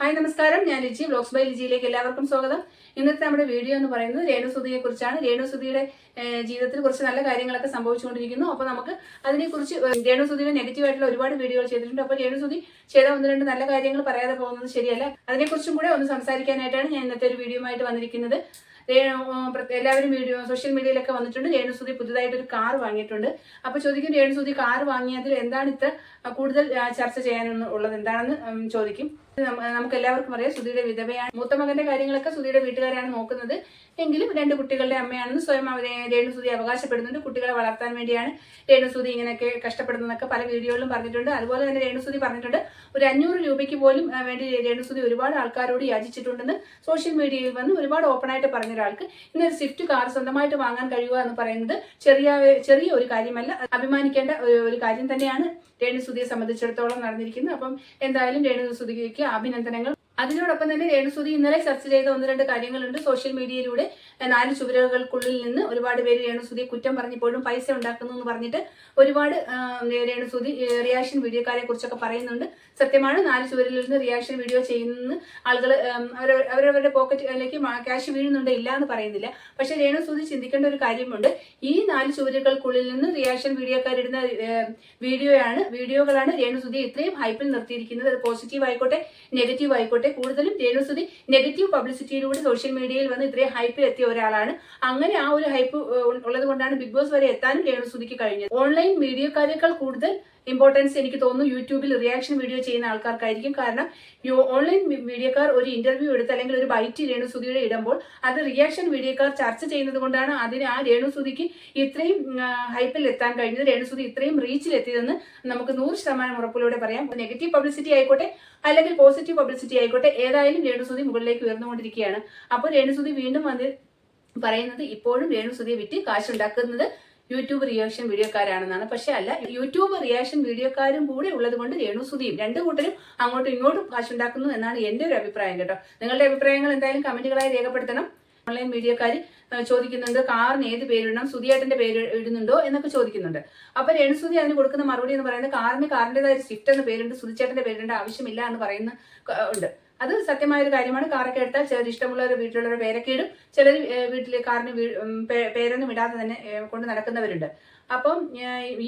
Hi നമസ്കാരം. ഞാൻ Liji vlogs by ലിജിയിലേക്ക് എല്ലാവർക്കും സ്വാഗതം. ഇന്നത്തെ നമ്മുടെ വീഡിയോ എന്ന് പറയുന്നത് രേണുസുതിയെ കുറിച്ചാണ്. രേണുസുതിയുടെ ജീവിതത്തിൽ കുറച്ച് നല്ല കാര്യങ്ങളൊക്കെ സംഭവിച്ചുകൊണ്ടിരിക്കുന്നു. അപ്പോൾ നമുക്ക് അതിനെക്കുറിച്ച് രേണുസുതിയുടെ നെഗറ്റീവ് ആയിട്ടുള്ള ഒരുപാട് വീഡിയോകൾ ചെയ്തിട്ടുണ്ട്. അപ്പോൾ രേണുസുതി ചെയ്ത ഒന്ന് രണ്ട് നല്ല കാര്യങ്ങൾ പറയാതെ പോകുന്നത് ശരിയല്ല. അതിനെക്കുറിച്ചും കൂടെ ഒന്ന് സംസാരിക്കാനായിട്ടാണ് ഞാൻ ഇന്നത്തെ ഒരു വീഡിയോ ആയിട്ട് വന്നിരിക്കുന്നത് എല്ലാവരും വീഡിയോ സോഷ്യൽ മീഡിയയിലൊക്കെ വന്നിട്ടുണ്ട്. രേണുസുതി പുതുതായിട്ട് ഒരു കാർ വാങ്ങിയിട്ടുണ്ട്. അപ്പോൾ ചോദിക്കും രേണുസുതി കാർ വാങ്ങിയതിൽ എന്താണ് ഇത്ര കൂടുതൽ ചർച്ച ചെയ്യാനുള്ളത് എന്താണെന്ന് ചോദിക്കും. നമുക്ക് എല്ലാവർക്കും അറിയാം. സുധിയുടെ വിധവയാണ്. മൂത്ത മകന്റെ കാര്യങ്ങളൊക്കെ സുധിയുടെ വീട്ടുകാരാണ് നോക്കുന്നത്. എങ്കിലും രണ്ട് കുട്ടികളുടെ അമ്മയാണെന്ന് സ്വയം അവരെ രേണുസുതി അവകാശപ്പെടുന്നുണ്ട്. കുട്ടികളെ വളർത്താൻ വേണ്ടിയാണ് രേണു രേണുസുതി ഇങ്ങനെയൊക്കെ കഷ്ടപ്പെടുന്നതൊക്കെ പല വീഡിയോകളിലും പറഞ്ഞിട്ടുണ്ട്. അതുപോലെ തന്നെ രേണു രേണുസുതി പറഞ്ഞിട്ടുണ്ട് ഒരു അഞ്ഞൂറ് രൂപയ്ക്ക് പോലും വേണ്ടി രേണു രേണുസുതി ഒരുപാട് ആൾക്കാരോട് യാചിച്ചിട്ടുണ്ടെന്ന് സോഷ്യൽ മീഡിയയിൽ വന്ന് ഒരുപാട് ഓപ്പണായിട്ട് പറഞ്ഞ ഒരാൾക്ക് ഇന്നൊരു സ്വിഫ്റ്റ് കാർ സ്വന്തമായിട്ട് വാങ്ങാൻ കഴിയുക എന്ന് പറയുന്നത് ചെറിയ ചെറിയ ഒരു കാര്യമല്ല. അഭിമാനിക്കേണ്ട ഒരു കാര്യം തന്നെയാണ്. രേണുസുതിയെ സംബന്ധിച്ചിടത്തോളം നടന്നിരിക്കുന്നത് അപ്പം എന്തായാലും രേണുസുതിക്ക് അഭിനന്ദനങ്ങൾ. അതിനോടൊപ്പം തന്നെ രേണുസുതി ഇന്നലെ ചർച്ച ചെയ്ത ഒന്ന് രണ്ട് കാര്യങ്ങളുണ്ട് സോഷ്യൽ മീഡിയയിലൂടെ. നാല് ചുവരുകൾക്കുള്ളിൽ നിന്ന് ഒരുപാട് പേര് രേണുസുതിയെ കുറ്റം പറഞ്ഞപ്പോഴും പൈസ ഉണ്ടാക്കുന്നു എന്ന് പറഞ്ഞിട്ട് ഒരുപാട് രേണുസുതി റിയാക്ഷൻ വീഡിയോക്കാരെ കുറിച്ചൊക്കെ പറയുന്നുണ്ട്. സത്യമാണ് നാല് ചുവരിൽ നിന്ന് റിയാക്ഷൻ വീഡിയോ ചെയ്യുന്ന ആളുകൾ അവരവരുടെ പോക്കറ്റിലേക്ക് ക്യാഷ് വീഴുന്നുണ്ട് ഇല്ല എന്ന് പറയുന്നില്ല. പക്ഷെ രേണുസുതി ചിന്തിക്കേണ്ട ഒരു കാര്യമുണ്ട്. ഈ നാല് ചുവരുകൾക്കുള്ളിൽ നിന്ന് റിയാക്ഷൻ വീഡിയോക്കാരിടുന്ന വീഡിയോയാണ് വീഡിയോകളാണ് രേണുസുതി ഇത്രയും ഹൈപ്പിൽ നിർത്തിയിരിക്കുന്നത്. അത് പോസിറ്റീവ് ആയിക്കോട്ടെ നെഗറ്റീവ് ആയിക്കോട്ടെ കൂടുതലും രേണുസുതി നെഗറ്റീവ് പബ്ലിസിറ്റിയിലൂടെ സോഷ്യൽ മീഡിയയിൽ വന്ന് ഇത്രയും ഹൈപ്പിൽ എത്തിയ ഒരാളാണ്. അങ്ങനെ ആ ഒരു ഹൈപ്പ് ഉള്ളത് കൊണ്ടാണ് ബിഗ് ബോസ് വരെ എത്താനും രേണുസുതിക്ക് കഴിഞ്ഞത്. ഓൺലൈൻ മീഡിയക്കാരേക്കാൾ കൂടുതൽ ഇമ്പോർട്ടൻസ് എനിക്ക് തോന്നുന്നു യൂട്യൂബിൽ റിയാക്ഷൻ വീഡിയോ ചെയ്യുന്ന ആൾക്കാർക്കായിരിക്കും. കാരണം ഓൺലൈൻ മീഡിയക്കാർ ഒരു ഇന്റർവ്യൂ എടുത്ത് അല്ലെങ്കിൽ ഒരു ബൈറ്റ് രേണു രേണുസുതിയുടെ ഇടുമ്പോൾ അത് റിയാക്ഷൻ വീഡിയോക്കാർ ചർച്ച ചെയ്യുന്നത് കൊണ്ടാണ് അതിന് ആ രേണു രേണുസുതിക്ക് ഇത്രയും ഹൈപ്പിൽ എത്താൻ കഴിഞ്ഞത്. രേണുസുതി ഇത്രയും റീച്ചിൽ എത്തിയതെന്ന് നമുക്ക് നൂറ് ശതമാനം ഉറപ്പിലൂടെ പറയാം. നെഗറ്റീവ് പബ്ലിസിറ്റി ആയിക്കോട്ടെ അല്ലെങ്കിൽ പോസിറ്റീവ് പബ്ലിസിറ്റി ആയിക്കോട്ടെ ഏതായാലും രേണുസുതി മുകളിലേക്ക് ഉയർന്നുകൊണ്ടിരിക്കുകയാണ്. അപ്പോൾ രേണുസുതി വീണ്ടും വന്ന് പറയുന്നത് ഇപ്പോഴും രേണുസുതിയെ വിറ്റ് കാശുണ്ടാക്കുന്നത് യൂട്യൂബ് റിയാക്ഷൻ വീഡിയോക്കാരാണെന്നാണ്. പക്ഷെ അല്ല യൂട്യൂബ് റിയാക്ഷൻ വീഡിയോക്കാരും കൂടെ ഉള്ളത് കൊണ്ട് രേണുസുതിയും രണ്ടു കൂട്ടരും അങ്ങോട്ടും ഇങ്ങോട്ടും കാശുണ്ടാക്കുന്നു എന്നാണ് എന്റെ ഒരു അഭിപ്രായം കേട്ടോ. നിങ്ങളുടെ അഭിപ്രായങ്ങൾ എന്തായാലും കമന്റുകളായി രേഖപ്പെടുത്തണം. ഓൺലൈൻ മീഡിയക്കാർ ചോദിക്കുന്നുണ്ട് കാറിന് ഏത് പേരിടണം സുധിയേട്ടന്റെ പേര് ഇടുന്നുണ്ടോ? എന്നൊക്കെ ചോദിക്കുന്നുണ്ട്. അപ്പൊ രേണുസുതി അതിന് കൊടുക്കുന്ന മറുപടി എന്ന് പറയുന്നത് കാറിന് കാറിന്റേതായ ഒരു സ്വിഫ്റ്റ് എന്ന പേരുണ്ട് സുധിച്ചേട്ടന്റെ പേരിടേണ്ട ആവശ്യമില്ല എന്ന് പറയുന്ന ഉണ്ട്. അത് സത്യമായ ഒരു കാര്യമാണ്. കാറൊക്കെ എടുത്താൽ ചിലർ ഇഷ്ടമുള്ളവർ വീട്ടിലുള്ളവർ പേരൊക്കെ ഇടും. ചിലർ വീട്ടിൽ കാറിന് പേരൊന്നും ഇടാതെ തന്നെ കൊണ്ട് നടക്കുന്നവരുണ്ട്. അപ്പം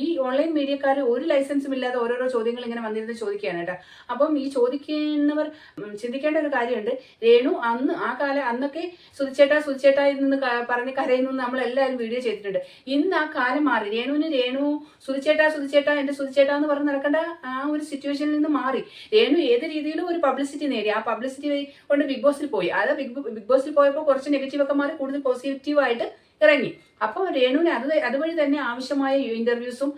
ഈ ഓൺലൈൻ മീഡിയക്കാർ ഒരു ലൈസൻസും ഇല്ലാതെ ഓരോരോ ചോദ്യങ്ങൾ ഇങ്ങനെ വന്നിരുന്ന് ചോദിക്കുകയാണ് കേട്ടോ. അപ്പം ഈ ചോദിക്കുന്നവർ ചിന്തിക്കേണ്ട ഒരു കാര്യമുണ്ട്. രേണു അന്ന് ആ കാല അന്നൊക്കെ സുതിച്ചേട്ടാ സുതിച്ചേട്ടാ എന്ന് പറഞ്ഞ് കരയുന്നു നമ്മൾ എല്ലാവരും വീഡിയോ ചെയ്തിട്ടുണ്ട്. ഇന്ന് ആ കാലം മാറി. രേണുവിന് രേണു സുതിച്ചേട്ടാ സുതിച്ചേട്ടാ എന്റെ സുതിച്ചേട്ടാ എന്ന് പറഞ്ഞ് നടക്കേണ്ട ആ ഒരു സിറ്റുവേഷനിൽ നിന്ന് മാറി. രേണു ഏത് രീതിയിലും ഒരു പബ്ലിസിറ്റി നേടി. ആ പബ്ലിസിറ്റി കൊണ്ട് ബിഗ് ബോസിൽ പോയി. അത് ബിഗ് ബിഗ് ബോസിൽ പോയപ്പോൾ കുറച്ച് നെഗറ്റീവ് ഒക്കെ മാറി കൂടുതൽ പോസിറ്റീവ് ആയിട്ട് ഇറങ്ങി. അപ്പോൾ രേണുവിന് അത് അതുവഴി തന്നെ ആവശ്യമായ ഇന്റർവ്യൂസും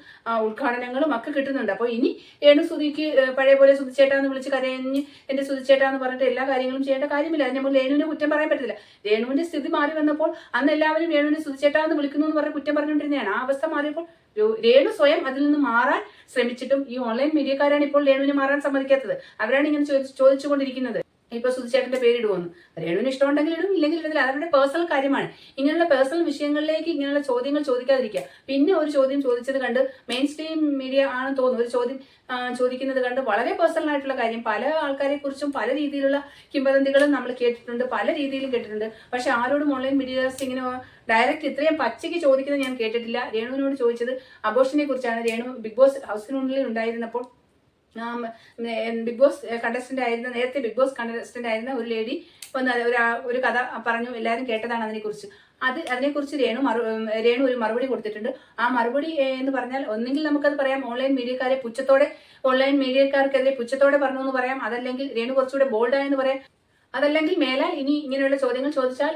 ഉദ്ഘാടനങ്ങളും ഒക്കെ കിട്ടുന്നുണ്ട്. അപ്പോൾ ഇനി രേണു സുധിക്ക് പഴയ പോലെ സുതിച്ചേട്ടാന്ന് വിളിച്ച് കരഞ്ഞ് എന്റെ സുതിച്ചേട്ടാന്ന് പറഞ്ഞിട്ട് എല്ലാ കാര്യങ്ങളും ചെയ്യേണ്ട കാര്യമില്ല. അതിന് നമ്മൾ രേണുവിനെ കുറ്റം പറയാൻ പറ്റില്ല രേണുവിന്റെ സ്ഥിതി മാറി വന്നപ്പോൾ അന്ന് എല്ലാവരും രേണുവിനെ സുതിച്ചേട്ടാന്ന് വിളിക്കുന്നു എന്ന് പറഞ്ഞ് കുറ്റം പറഞ്ഞുകൊണ്ടിരുന്നതാണ്. ആ അവസ്ഥ മാറിയപ്പോൾ രേണു സ്വയം അതിൽ നിന്ന് മാറാൻ ശ്രമിച്ചിട്ടും ഈ ഓൺലൈൻ മീഡിയക്കാരാണ് ഇപ്പോൾ രേണുവിന് മാറാൻ സമ്മതിക്കാത്തത്. അവരാണ് ഇങ്ങനെ ചോദിച്ചു ചോദിച്ചുകൊണ്ടിരിക്കുന്നത്. ഇപ്പൊ സുധിച്ചേട്ടന്റെ പേരിടുവോന്ന് രേണുവിന് ഇഷ്ടമുണ്ടെങ്കിൽ ഇടും ഇല്ലെങ്കിൽ ഇടത്തില്ല അവരുടെ പേഴ്സണൽ കാര്യമാണ്. ഇങ്ങനെയുള്ള പേഴ്സണൽ വിഷയങ്ങളിലേക്ക് ഇങ്ങനെയുള്ള ചോദ്യങ്ങൾ ചോദിക്കാതിരിക്കുക. പിന്നെ ഒരു ചോദ്യം ചോദിച്ചത് കണ്ട് മെയിൻ സ്ട്രീം മീഡിയ ആണെന്ന് തോന്നുന്നു. ഒരു ചോദ്യം ചോദിക്കുന്നത് കണ്ട് വളരെ പേഴ്സണൽ ആയിട്ടുള്ള കാര്യം. പല ആൾക്കാരെ കുറിച്ചും പല രീതിയിലുള്ള കിംവദന്തികളും നമ്മൾ കേട്ടിട്ടുണ്ട് പല രീതിയിലും കേട്ടിട്ടുണ്ട്. പക്ഷെ ആരോടും ഓൺലൈൻ മീഡിയാസ് ഇങ്ങനെ ഡയറക്റ്റ് ഇത്രയും പച്ചയ്ക്ക് ചോദിക്കുന്നത് ഞാൻ കേട്ടിട്ടില്ല. രേണുവിനോട് ചോദിച്ചത് അബോഷനെ കുറിച്ചാണ് രേണു ബിഗ് ബോസ് ഹൗസിനുള്ളിൽ ഉണ്ടായിരുന്നപ്പോൾ ബിഗ് ബോസ് കണ്ടസ്റ്റന്റ് ആയിരുന്ന നേരത്തെ ബിഗ് ബോസ് കണ്ടസ്റ്റന്റ് ആയിരുന്ന ഒരു ലേഡി വന്ന് ഒരു കഥ പറഞ്ഞു എല്ലാവരും കേട്ടതാണ് അതിനെക്കുറിച്ച്. അത് അതിനെക്കുറിച്ച് രേണു മറു രേണു ഒരു മറുപടി കൊടുത്തിട്ടുണ്ട്. ആ മറുപടി എന്ന് പറഞ്ഞാൽ ഒന്നെങ്കിൽ നമുക്കത് പറയാം ഓൺലൈൻ മീഡിയക്കാരെ പുച്ഛത്തോടെ ഓൺലൈൻ മീഡിയക്കാർക്കെതിരെ പുച്ഛത്തോടെ പറഞ്ഞു എന്ന് പറയാം അതല്ലെങ്കിൽ രേണു കുറച്ചുകൂടെ ബോൾഡായെന്ന് പറയാം. അതല്ലെങ്കിൽ മേലാൽ ഇനി ഇങ്ങനെയുള്ള ചോദ്യങ്ങൾ ചോദിച്ചാൽ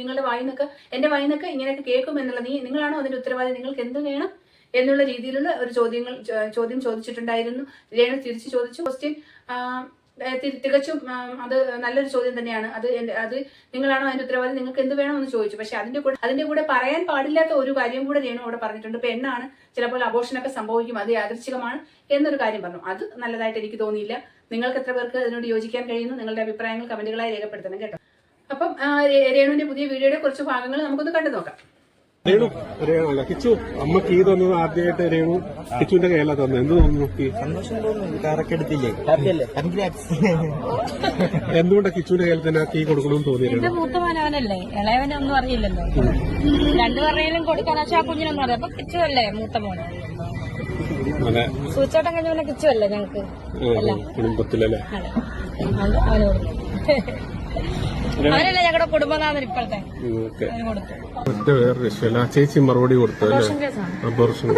നിങ്ങളുടെ വായിന്നൊക്കെ എന്റെ വായിന്നൊക്കെ ഇങ്ങനെയൊക്കെ കേൾക്കും എന്നുള്ള നീ നിങ്ങളാണോ അതിന്റെ ഉത്തരവാദി? നിങ്ങൾക്ക് എന്ത് വേണം? എന്നുള്ള രീതിയിലുള്ള ഒരു ചോദ്യങ്ങൾ ചോദ്യം ചോദിച്ചിട്ടുണ്ടായിരുന്നു. രേണു തിരിച്ചു ചോദിച്ചു ക്വസ്റ്റ്യൻ തികച്ചും അത് നല്ലൊരു ചോദ്യം തന്നെയാണ്. അത് അത് നിങ്ങളാണോ അതിന്റെ ഉത്തരവാദി? നിങ്ങൾക്ക് എന്ത് വേണമെന്ന് ചോദിച്ചു. പക്ഷെ അതിന്റെ കൂടെ അതിന്റെ കൂടെ പറയാൻ പാടില്ലാത്ത ഒരു കാര്യം കൂടെ രേണു അവിടെ പറഞ്ഞിട്ടുണ്ട്. പെണ്ണാണ് ചിലപ്പോൾ അബോഷനൊക്കെ സംഭവിക്കും അത് യാദൃച്ഛികമാണ് എന്നൊരു കാര്യം പറഞ്ഞു. അത് നല്ലതായിട്ട് എനിക്ക് തോന്നിയില്ല. നിങ്ങൾക്ക് എത്ര പേർക്ക് അതിനോട് യോജിക്കാൻ കഴിയുന്നു? നിങ്ങളുടെ അഭിപ്രായങ്ങൾ കമന്റുകളായി രേഖപ്പെടുത്തണം കേട്ടോ. അപ്പം രേണുവിന്റെ പുതിയ വീഡിയോയുടെ കുറച്ച് ഭാഗങ്ങൾ നമുക്കൊന്ന് കണ്ടു നോക്കാം രേണു രേണു അല്ല കിച്ചു അമ്മ ഈ തന്നത് ആദ്യമായിട്ട് രേണു കിച്ചുവിന്റെ കയ്യിലാ തന്നത് എന്ത് തോന്നുന്നു സന്തോഷം തോന്നുന്നു. കാറൊക്കെ എടുത്തില്ലേ? ഹാപ്പിയല്ലേ കൺഗ്രാറ്റ്സ് എന്തുകൊണ്ടാ കിച്ചുവിന്റെ കയ്യിൽ തന്നെ കീ കൊടുക്കണമെന്ന് തോന്നി രേണു? എന്റെ മൂത്തവനവനല്ലേ ഇളയവനെ ഒന്നും അറിയില്ലല്ലോ. രണ്ടുപേരുടെയും പറഞ്ഞാലും കൊടുക്കാൻ പക്ഷെ ആ കുഞ്ഞിനൊന്നും അറിയാം അപ്പൊ കിച്ചുവല്ലേ മൂത്ത മോന്? സൂച്ചോട്ടം കഴിഞ്ഞ കിച്ചുവല്ലേ ഞങ്ങക്ക്? ആ, കുടുംബത്തിലല്ലേ? അതെ. ഞങ്ങളുടെ കുടുംബനാഥൻ ഇപ്പോഴത്തെ വേറെ ആ ചേച്ചി മറുപടി കൊടുത്തു അബോർഷൻ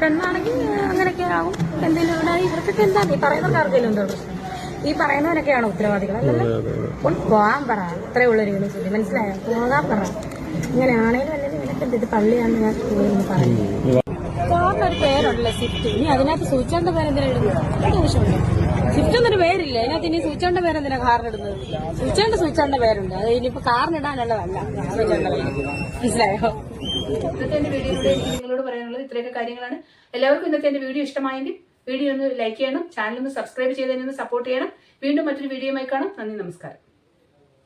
പെണ്ണാണെങ്കിൽ അങ്ങനെയൊക്കെ ആവും എന്തെങ്കിലും ഇവർക്കൊക്കെ എന്താ ഈ പറയുന്നവർക്ക് ആർക്കെങ്കിലും എന്തോ പ്രശ്നം ഈ പറയുന്നവരൊക്കെയാണോ ഉത്തരവാദികൾ? പോകാൻ പറ. അത്രേ ഉള്ളൊരു യൂണിവേഴ്സിറ്റി മനസ്സിലായോ? പോകാൻ പറ. ഇങ്ങനെയാണേലും അല്ലെങ്കിൽ നിനക്ക് എന്തിട്ട് ഇത് പള്ളിയാണെന്ന് ഞാൻ സ്കൂളിൽ പറയുന്നു ഒരു പേരുണ്ടല്ലോ സ്വിഫ്റ്റ് ഇനി അതിനകത്ത് സൂചിച്ചാണ്ട പേരെന്തിനാ ഇടുന്നത്? ദോഷമുണ്ട് സിഫ്റ്റ് എന്നൊരു പേരില്ല? അതിനകത്ത് ഇനി സൂചിച്ചാണ്ട പേരെന്തിനാ കാറിന് ഇടുന്നത്? സൂചിച്ചാണ്ട സൂചിച്ചാണ്ട പേരുണ്ട്. അത് ഇനിയിപ്പോ കാറിന് ഇടാനുള്ളതല്ല സൂചിച്ചാണ്ട പേര്. മനസ്സിലായോ? ഇന്നത്തെ എന്റെ എനിക്ക് നിങ്ങളോട് പറയാനുള്ളത് ഇത്രയൊക്കെ കാര്യങ്ങളാണ്. എല്ലാവർക്കും ഇന്നത്തെ എന്റെ വീഡിയോ ഇഷ്ടമായെങ്കിൽ വീഡിയോ ഒന്ന് ലൈക്ക് ചെയ്യണം. ചാനൽ ഒന്ന് സബ്സ്ക്രൈബ് ചെയ്തതിനൊന്ന് സപ്പോർട്ട് ചെയ്യണം. വീണ്ടും മറ്റൊരു വീഡിയോയുമായി കാണാം. നന്ദി നമസ്കാരം.